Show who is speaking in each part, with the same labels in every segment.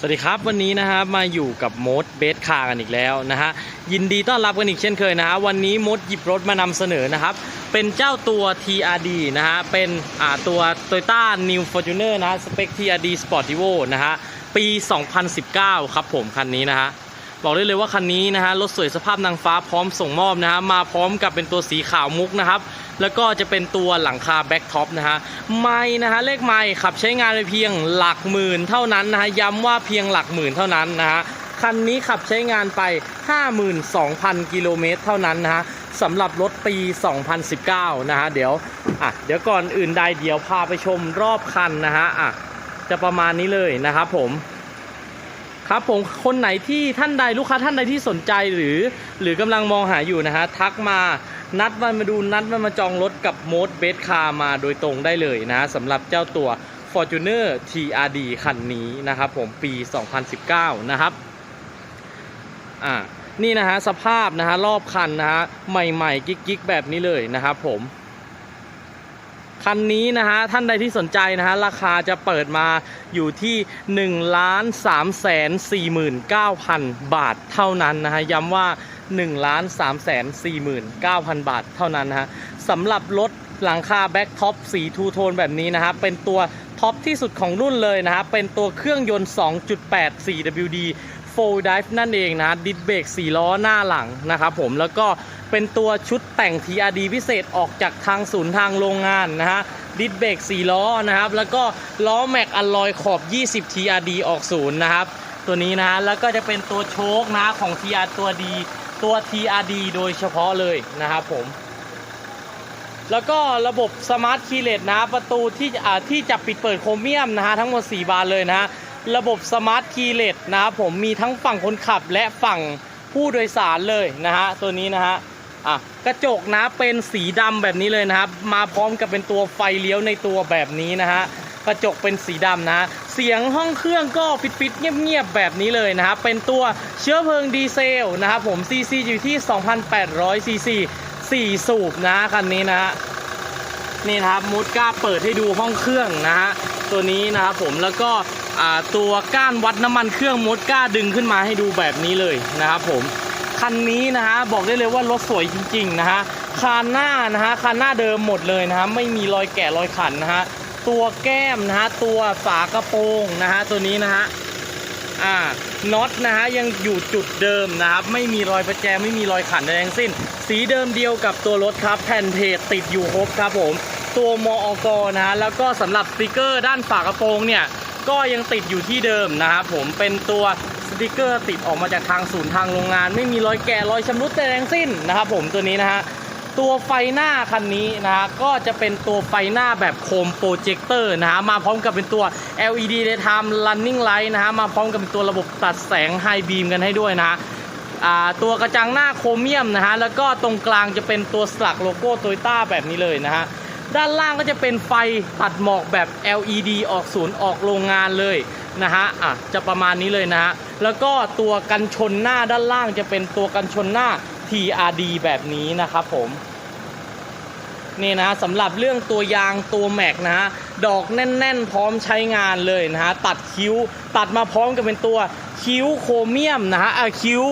Speaker 1: สวัสดีครับวันนี้นะครับมาอยู่กับมดเบสคาร์กันอีกแล้วนะฮะยินดีต้อนรับกันอีกเช่นเคยนะฮะวันนี้มดหยิบรถมานำเสนอนะครับ เป็นเจ้าตัว TRD นะฮะเป็นอ่าตัว Toyota New Fortuner นะสเปค TRD Sportivo นะฮะปี 2019 ครับผมคันนี้นะฮะ บอกได้เลยว่าคันนี้นะฮะรถสวยสภาพนางฟ้าพร้อมส่งมอบนะฮะมาพร้อมกับเป็นตัวสีขาวมุกนะครับแล้วก็จะเป็นตัวหลังคาแบ็กท็อปนะฮะไม่นะฮะเลขไม่ขับใช้งานไปเพียงหลักหมื่นเท่านั้นนะฮะย้ำว่าเพียงหลักหมื่นเท่านั้นนะฮะคันนี้ขับใช้งานไป 52,000 กิโลเมตรเท่านั้นนะฮะสำหรับรถปี 2019 นะฮะเดี๋ยวอะเดี๋ยวก่อนอื่นใดเดี๋ยวพาไปชมรอบคันนะฮะอะจะประมาณนี้เลยนะครับผม ครับผมคนไหนที่ท่านใดลูกค้าท่านใดที่สนใจหรือ หรือกำลังมองหาอยู่นะฮะทักมานัดมันมาดูนัดมันมาจองรถกับโมดเบสคาร์มาโดยตรงได้เลยนะสำหรับเจ้าตัว Fortuner TRD คันนี้นะครับผมปี 2019 นะครับอ่านี่นะฮะสภาพนะฮะรอบคันนะฮะใหม่ๆ กิ๊กๆ แบบนี้เลยนะครับผม คันนี้นะฮะท่านใดที่สนใจนะฮะราคาจะเปิดมาอยู่ที่1ล้าน3แสน49,000 บาทเท่านั้นนะฮะย้ำว่า1ล้าน3แสน49,000 บาทเท่านั้นนะฮะสำหรับรถหลังคาแบ็กท็อปสีทูโทนแบบนี้นะฮะเป็นตัวท็อปที่สุดของรุ่นเลยนะฮะเป็นตัวเครื่องยนต์ 2.8 4WD Full Drive นั่นเองนะดิสเบรก4ล้อหน้าหลังนะครับผมแล้วก็ เป็นตัวชุดแต่ง TRD พิเศษออกจากทางศูนย์ทางโรงงานนะฮะดิสเบรก4ล้อนะครับ แล้วก็ล้อแม็กอลลอยขอบ 20 TRD ออกศูนย์นะครับ ตัวนี้นะแล้วก็จะเป็นตัวโชคนะของ TR ตัวดีตัว TRD โดยเฉพาะเลยนะครับผม แล้วก็ระบบสมาร์ทคีเลสนะประตูที่อ่าที่จะปิดเปิดโครเมียมนะฮะทั้งหมด 4 บานเลยนะฮะระบบสมาร์ทคีเลสนะครับผมมีทั้งฝั่งคนขับและฝั่งผู้โดยสารเลยนะฮะตัวนี้นะฮะ อะกระจกนะเป็นสีดำแบบนี้เลยนะครับ มาพร้อมกับเป็นตัวไฟเลี้ยวในตัวแบบนี้นะฮะกระจกเป็นสีดำนะ เสียงห้องเครื่องก็ปิดๆเงียบๆแบบนี้เลยนะครับ เป็นตัวเชื้อเพลิงดีเซลนะครับผมซีซีอยู่ที่ 2,800ซีซี4สูบนะคันนี้นะฮะนี่นะครับมูดก้าเปิดให้ดูห้องเครื่องนะฮะตัวนี้นะครับผมแล้วก็ตัวก้านวัดน้ำมันเครื่องมูดก้าดึงขึ้นมาให้ดูแบบนี้เลยนะครับผม คันนี้นะฮะบอกได้เลยว่ารถสวยจริงๆนะฮะคานหน้านะฮะคานหน้าเดิมหมดเลยนะฮะไม่มีรอยแกะรอยขันนะฮะตัวแก้มนะฮะตัวฝากระโปรงนะฮะตัวนี้นะฮะอ่าน็อตนะฮะยังอยู่จุดเดิมนะครับไม่มีรอยประแจไม่มีรอยขันใดทั้งสิ้น สีเดิมเดียวกับตัวรถครับแผ่นเพจติดอยู่ครบครับผม ตัวมออกนะฮะแล้วก็สำหรับสติกเกอร์ด้านฝากระโปรงเนี่ยก็ยังติดอยู่ที่เดิมนะครับผมเป็นตัว ติกเกอร์ติดออกมาจากทางศูนย์ทางโรงงาน ไม่มีรอยแกะรอยชำรุดใดทั้งสิ้นนะครับผมตัวนี้นะฮะตัวไฟหน้าคันนี้นะฮะก็จะเป็นตัวไฟหน้าแบบโคมโปรเจคเตอร์นะฮะมาพร้อมกับเป็นตัว LED daytime running light นะฮะมาพร้อมกับเป็นตัวระบบตัดแสง High beam กันให้ด้วยนะฮะตัวกระจังหน้าโครเมียมนะฮะแล้วก็ตรงกลางจะเป็นตัวสลักโลโก้โตโยต้าแบบนี้เลยนะฮะด้านล่างก็จะเป็นไฟตัดหมอกแบบ LED ออกศูนย์ออกโรงงานเลย นะฮะอะจะประมาณนี้เลยนะฮะแล้วก็ตัวกันชนหน้าด้านล่างจะเป็นตัวกันชนหน้า TRD แบบนี้นะครับผมนี่นะสำหรับเรื่องตัวยางตัวแม็กนะฮะดอกแน่น ๆ พร้อมใช้งานเลยนะฮะตัดคิ้ว ตัดมาพร้อมกับเป็นตัวคิ้วโครเมียมนะฮะอ่าคิ้ว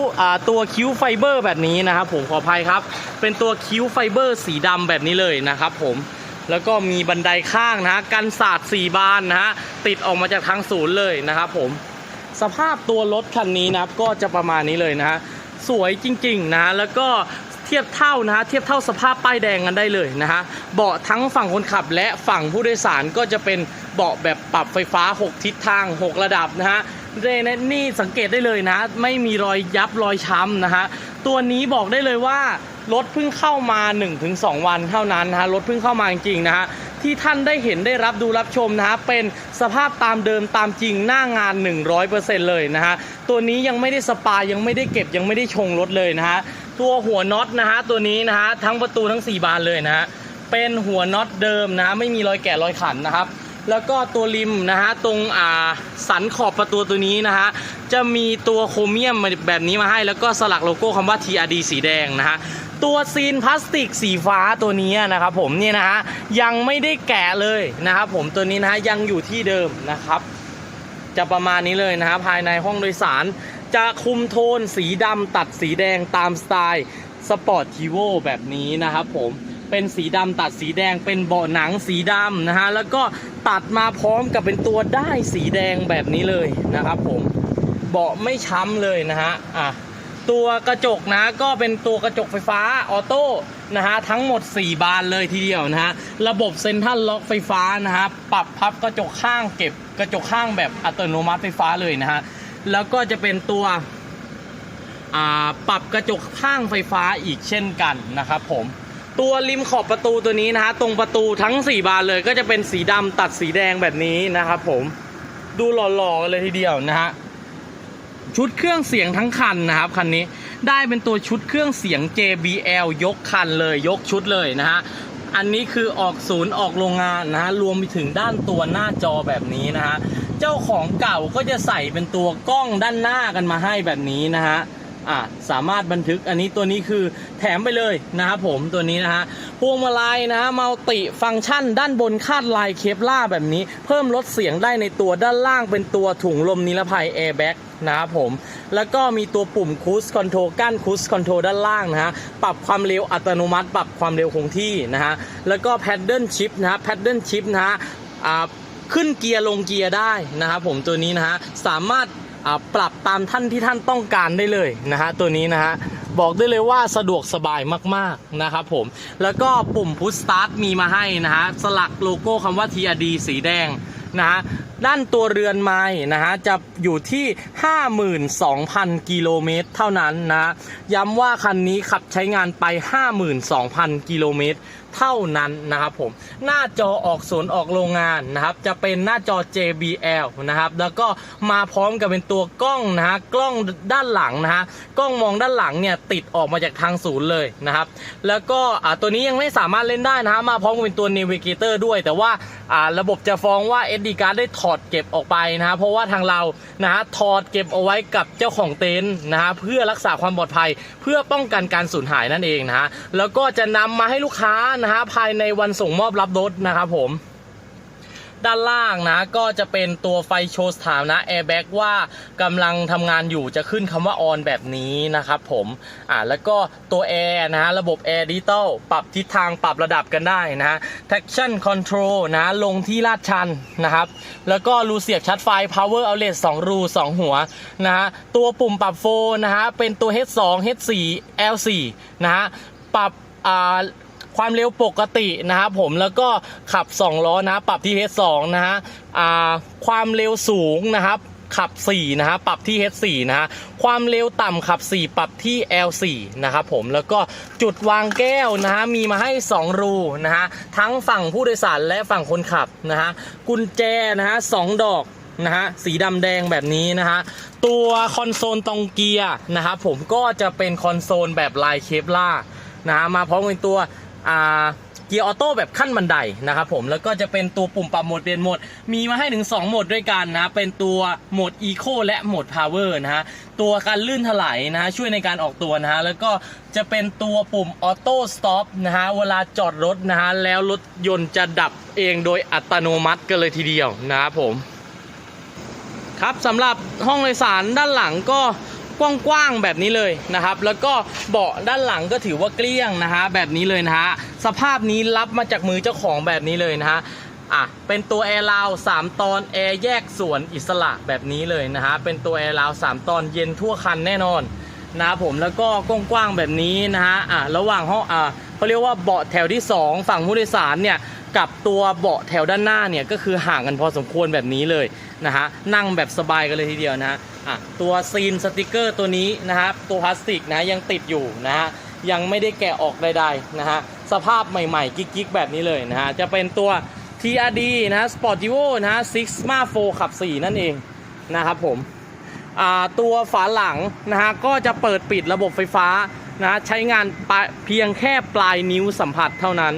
Speaker 1: ตัวคิ้วไฟเบอร์แบบนี้นะครับผมขออภัยครับ เป็นตัวคิ้วไฟเบอร์สีดำแบบนี้เลยนะครับผม แล้วก็มีบันไดข้างนะฮะกันศาสตร์สี่บานนะฮะติดออกมาจากทางศูนย์เลยนะครับผมสภาพตัวรถคันนี้นะครับก็จะประมาณนี้เลยนะฮะสวยจริงๆนะฮะแล้วก็เทียบเท่านะฮะเทียบเท่าสภาพป้ายแดงกันได้เลยนะฮะเบาะทั้งฝั่งคนขับและฝั่งผู้โดยสารก็จะเป็นเบาะแบบปรับไฟฟ้า 6 ทิศทาง 6 ระดับนะฮะเรนนี่สังเกตได้เลยนะ ไม่มีรอยยับรอยช้ำนะฮะตัวนี้บอกได้เลยว่า รถเพิ่งเข้ามา 1-2 วันเท่านั้นนะฮะรถเพิ่งเข้ามาจริงๆนะฮะที่ท่านได้เห็นได้รับดูรับชมนะฮะเป็นสภาพตามเดิมตามจริงหน้างาน 100%เลยนะฮะตัวนี้ยังไม่ได้สปายังไม่ได้เก็บยังไม่ได้ชงรถเลยนะฮะตัวหัวน็อตนะฮะตัวนี้นะฮะทั้งประตูทั้ง 4 บานเลยนะฮะเป็นหัวน็อตเดิมนะฮะไม่มีรอยแกะรอยขันนะครับแล้วก็ตัวริมนะฮะตรงอ่าสันขอบประตูตัวนี้นะฮะจะมีตัวโครเมียมแบบนี้มาให้ แล้วก็สลักโลโก้คำว่า TRD สีแดงนะฮะ ตัวซีนพลาสติกสีฟ้าตัวนี้นะครับผมเนี่ยนะฮะยังไม่ได้แกะเลยนะครับผมตัวนี้นะฮะยังอยู่ที่เดิมนะครับ จะประมาณนี้เลยนะฮะภายในห้องโดยสาร จะคุมโทนสีดำตัดสีแดงตามสไตล์สปอร์ตทีโวแบบนี้นะครับผมเป็นสีดำตัดสีแดงเป็นเบาะหนังสีดำนะฮะแล้วก็ตัดมาพร้อมกับเป็นตัวได้สีแดงแบบนี้เลยนะครับผมเบาะไม่ช้ำเลยนะฮะอะ ตัวกระจกนะก็เป็นตัวกระจกไฟฟ้าออโต้นะฮะทั้งหมด 4 บานเลยทีเดียวนะฮะระบบเซ็นทรัลล็อกไฟฟ้านะฮะปรับพับกระจกข้างเก็บกระจกข้างแบบอัตโนมัติไฟฟ้าเลยนะฮะแล้วก็จะเป็นตัวปรับกระจกข้างไฟฟ้าอีกเช่นกันนะครับผมตัวริมขอบประตูตัวนี้นะฮะตรงประตูทั้ง 4 บานเลยก็จะเป็นสีดำตัดสีแดงแบบนี้นะครับผมดูหล่อๆกันเลยทีเดียวนะฮะ ชุดเครื่องเสียงทั้งคันนะครับคันนี้ได้เป็นตัวชุดเครื่องเสียง JBL ยกคันเลยยกชุดเลยนะฮะอันนี้คือออกศูนย์ออกโรงงานนะฮะรวมไปถึงด้านตัวหน้าจอแบบนี้นะฮะเจ้าของเก่าก็จะใส่เป็นตัวกล้องด้านหน้ากันมาให้แบบนี้นะฮะ อะสามารถบันทึกอันนี้ตัวนี้คือแถมไปเลยนะครับผมตัวนี้นะฮะพวงมาลัยนะฮะมัลติฟังก์ชัน ด้านบนคาดลายเคปล่าแบบนี้ เพิ่มลดเสียงได้ในตัวด้านล่างเป็นตัวถุงลมนิรภัยแอร์แบ็กนะครับผม แล้วก็มีตัวปุ่มคูสคอนโทรกั้นคูสคอนโทรด้านล่างนะฮะ ปรับความเร็วอัตโนมัติ ปรับความเร็วคงที่นะฮะ แล้วก็แพดเดิลชิพนะฮะแพดเดิลชิพนะฮะขึ้นเกียร์ลงเกียร์ได้นะครับผมตัวนี้นะฮะ สามารถ ปรับตามท่านที่ท่านต้องการได้เลยนะฮะตัวนี้นะฮะบอกได้เลยว่าสะดวกสบายมากๆนะครับผมแล้วก็ปุ่มพุชสตาร์ทมีมาให้นะฮะสลักโลโก้คำว่า TRD สีแดงนะฮะด้านตัวเรือนไม้นะฮะจะอยู่ที่ 52,000 กิโลเมตรเท่านั้นนะย้ำว่าคันนี้ขับใช้งานไป 52,000 กิโลเมตรเท่านั้นนะครับผมหน้าจอออกศูนย์ออกโรงงานนะครับจะเป็นหน้าจอ JBL นะครับแล้วก็มาพร้อมกับเป็นตัวกล้องนะฮะกล้องด้านหลังนะฮะกล้องมองด้านหลังเนี่ยติดออกมาจากทางศูนย์เลยนะครับแล้วก็อ่าตัวนี้ยังไม่สามารถเล่นได้นะฮะมาพร้อมกับเป็นตัว Navigator ด้วย แต่ว่าอ่าระบบจะฟ้องว่า SD card ได้ถอดเก็บออกไปนะฮะเพราะว่าทางเรานะฮะถอดเก็บเอาไว้กับเจ้าของเต็นท์นะฮะเพื่อรักษาความปลอดภัย เพื่อป้องกันการสูญหายนั่นเองนะฮะแล้วก็จะนำมาให้ลูกค้านะฮะภายในวันส่งมอบรับรถนะครับผม ด้านล่างนะก็จะเป็นตัวไฟโชว์สถานะแอร์แบ็กว่ากำลังทำงานอยู่จะขึ้นคำว่าออนแบบนี้นะครับผมอ่าแล้วก็ตัวแอร์นะฮะระบบแอร์ดิจิตอลปรับทิศทางปรับระดับกันได้นะฮะ traction control นะลงที่ลาดชันนะครับ แล้วก็รูเสียบชาร์จไฟ power outlet 2 รู 2 หัวนะฮะตัวปุ่มปรับโฟนนะฮะเป็นตัว H2 H4 L4 นะฮะปรับอ่า ความเร็วปกตินะครับผมแล้วก็ขับ 2 ล้อนะปรับที่ H2 นะฮะความเร็วสูงนะครับขับ 4 นะฮะ ปรับที่ H4 นะฮะ ความเร็วต่ำขับ 4 ปรับที่ L4 นะครับผม แล้วก็จุดวางแก้วนะฮะ มีมาให้ 2 รูนะฮะ ทั้งฝั่งผู้โดยสารและฝั่งคนขับนะฮะ กุญแจนะฮะสองดอกนะฮะ สีดำแดงแบบนี้นะฮะ ตัวคอนโซลตรงเกียร์นะครับผม ก็จะเป็นคอนโซลแบบลายเคปล่านะฮะ มาพร้อมกับตัว เกียร์ออโต้แบบขั้นบันไดนะครับผมแล้วก็จะเป็นตัวปุ่มปรับโหมดเปลี่ยนโหมด มีมาให้ถึง 2 โหมดด้วยกันนะ เป็นตัวโหมด Eco และโหมด Power นะฮะ ตัวการลื่นถลายนะฮะช่วยในการออกตัวนะฮะ แล้วก็จะเป็นตัวปุ่ม Auto Stop นะฮะ เวลาจอดรถนะฮะ แล้วรถยนต์จะดับเองโดยอัตโนมัติกันเลยทีเดียวนะครับผม ครับสำหรับห้องโดยสารด้านหลังก็ กว้างๆแบบนี้เลยนะครับ แล้วก็เบาะด้านหลังก็ถือว่าเกลี้ยงนะฮะแบบนี้เลยนะฮะสภาพนี้รับมาจากมือเจ้าของแบบนี้เลยนะฮะอะเป็นตัวแอร์ราว3ตอนแอร์แยกส่วนอิสระแบบนี้เลยนะฮะเป็นตัวแอร์ราว3ตอนเย็นทั่วคันแน่นอนนะครับผมแล้วก็กว้างๆแบบนี้นะฮะอะระหว่างห้องอะเขาเรียกว่าเบาะแถวที่ 2 ฝั่งผู้โดยสารเนี่ยกับตัวเบาะแถวด้านหน้าเนี่ยก็คือห่างกันพอสมควรแบบนี้เลยนะฮะนั่งแบบสบายกันเลยทีเดียวนะฮะ อะตัวซีนสติกเกอร์ตัวนี้นะครับตัวพลาสติกนะยังติดอยู่นะฮะยังไม่ได้แกะออกใดๆนะฮะสภาพใหม่ๆ กิ๊กๆ แบบนี้เลยนะฮะจะเป็นตัว TRD นะฮะ Sportivo นะฮะ Sigma 4ขับ 4 นั่นเองนะครับผมตัวฝาหลังนะฮะก็จะเปิดปิดระบบไฟฟ้านะใช้งานเพียงแค่ปลายนิ้วสัมผัสเท่านั้น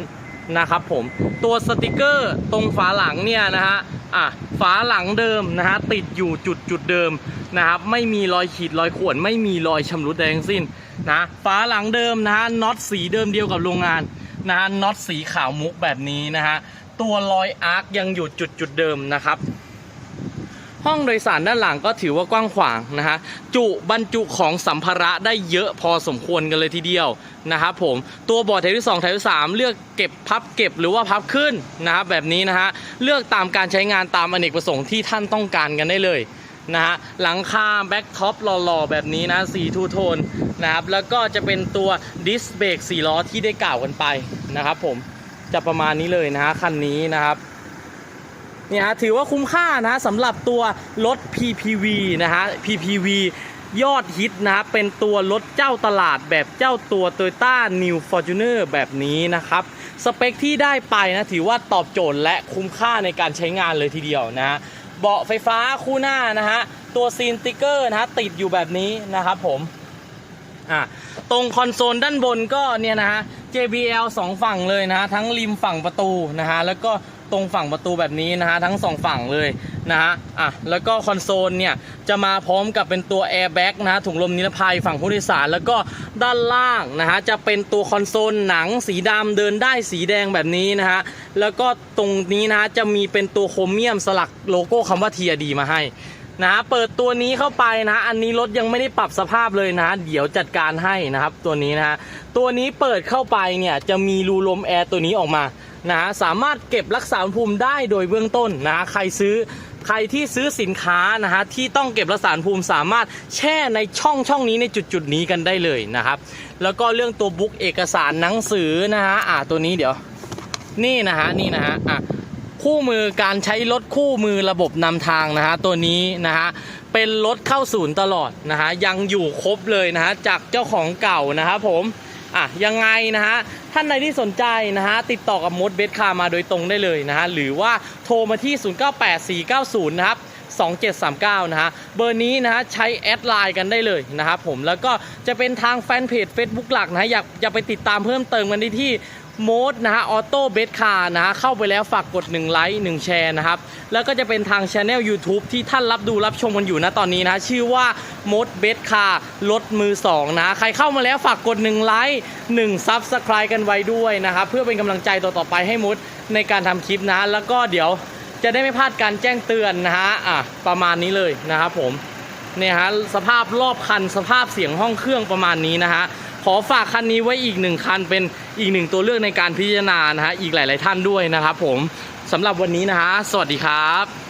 Speaker 1: นะครับผมตัวสติกเกอร์ตรงฝาหลังเนี่ยนะฮะอะฝาหลังเดิมนะฮะติดอยู่จุดจุดเดิม นะครับไม่มีรอยขีดรอยข่วนไม่มีรอยชำรุดใดทั้งสิ้นนะฝาหลังเดิมนะฮะน็อตสีเดิมเดียวกับโรงงานนะฮะน็อตสีขาวมุกแบบนี้นะฮะตัวรอยอาร์คยังอยู่จุดจุดเดิมนะครับ ห้องโดยสารด้านหลังก็ถือว่ากว้างขวางนะฮะจุบรรจุของสัมภาระได้เยอะพอสมควรกันเลยทีเดียวนะครับผมตัวเบาะแถวที่2แถวที่3เลือกเก็บพับเก็บหรือว่าพับขึ้นนะครับแบบนี้นะฮะเลือกตามการใช้งานตามอเนกประสงค์ที่ท่านต้องการกันได้เลย นะฮะหลังคาแบ็คท็อปหล่อๆ แบบนี้นะสีทูโทนนะครับแล้วก็จะเป็นตัวดิสเบรก4ล้อที่ได้กล่าวกันไปนะครับผมจะประมาณนี้เลยนะฮะคันนี้นะครับเนี่ยฮะถือว่าคุ้มค่านะสำหรับตัวรถ PPV นะฮะ PPV ยอดฮิตนะเป็นตัวรถเจ้าตลาดแบบเจ้าตัว Toyota New Fortuner แบบนี้นะครับ สเปคที่ได้ไปนะ ถือว่าตอบโจทย์และคุ้มค่าในการใช้งานเลยทีเดียวนะฮะ เบาะไฟฟ้าคู่หน้านะฮะ ตัวซีนติ๊กเกอร์นะฮะติดอยู่แบบนี้นะครับผมอะตรงคอนโซลด้านบนก็เนี่ยนะฮะ JBL สองฝั่งเลยนะฮะทั้งริมฝั่งประตูนะฮะแล้วก็ตรงฝั่งประตูแบบนี้นะฮะทั้งสองฝั่งเลย นะฮะอะแล้วก็คอนโซลเนี่ยจะมาพร้อมกับเป็นตัวแอร์แบ็กนะฮะถุงลมนิรภัยฝั่งผู้โดยสาร แล้วก็ด้านล่างนะฮะจะเป็นตัวคอนโซลหนังสีดำเดินได้สีแดงแบบนี้นะฮะแล้วก็ตรงนี้นะฮะจะมีเป็นตัวโครเมียมสลักโลโก้คำว่า TRD มาให้นะฮะเปิดตัวนี้เข้าไปนะ อันนี้รถยังไม่ได้ปรับสภาพเลยนะ เดี๋ยวจัดการให้นะครับ ตัวนี้นะฮะตัวนี้เปิดเข้าไปเนี่ยจะมีรูลมแอร์ตัวนี้ออกมานะฮะสามารถเก็บรักษาอุณหภูมิได้โดยเบื้องต้นนะใครซื้อ ใครที่ซื้อสินค้านะฮะที่ต้องเก็บรักษาภูมิสามารถแช่ในช่องช่องนี้ในจุดจุดนี้กันได้เลยนะครับ แล้วก็เรื่องตัวบุ๊กเอกสารหนังสือนะฮะอ่าตัวนี้เดี๋ยว นี่นะฮะนี่นะฮะอะคู่มือการใช้รถคู่มือระบบนำทางนะฮะตัวนี้นะฮะเป็นรถเข้าศูนย์ตลอดนะฮะยังอยู่ครบเลยนะฮะจากเจ้าของเก่านะครับผมอะยังไงนะฮะ ท่านใดที่สนใจนะฮะติดต่อกับมดเบสคามาโดยตรงได้เลยนะฮะหรือว่าโทรมาที่ 098490นะครับ2739 นะฮะ เบอร์นี้นะฮะใช้แอดไลน์กันได้เลยนะครับผม แล้วก็จะเป็นทางแฟนเพจ Facebook หลักนะฮะ อยากอยากไปติดตามเพิ่มเติมกันได้ที่ โมดนะฮะออโต้เบสคาร์นะฮะเข้าไปแล้วฝากกด1ไลค์1แชร์นะครับแล้วก็จะเป็นทางช anel YouTube ที่ท่านรับดูรับชมกันอยู่นะตอนนี้นะชื่อว่าโมดเบสคาร์รถมือ2นะใครเข้ามาแล้วฝากกด1ไลค์1ซับสไคร b e กันไว้ด้วยนะครับเพื่อเป็นกำลังใจต่อๆไปให้มดในการทำคลิปนะแล้วก็เดี๋ยวจะได้ไม่พลาดการแจ้งเตือนนะฮะอะประมาณนี้เลยนะครับผมเนี่ยฮะสภาพรอบคันสภาพเสียงห้องเครื่องประมาณนี้นะฮะ อฝากคันนี้ไว้อีกหนึ่งคันเป็นอีกหนึ่งตัวเลือกในการพิจารณานะฮะอีกหลาย ๆ ท่านด้วยนะครับผมสำหรับวันนี้นะฮะสวัสดีครับ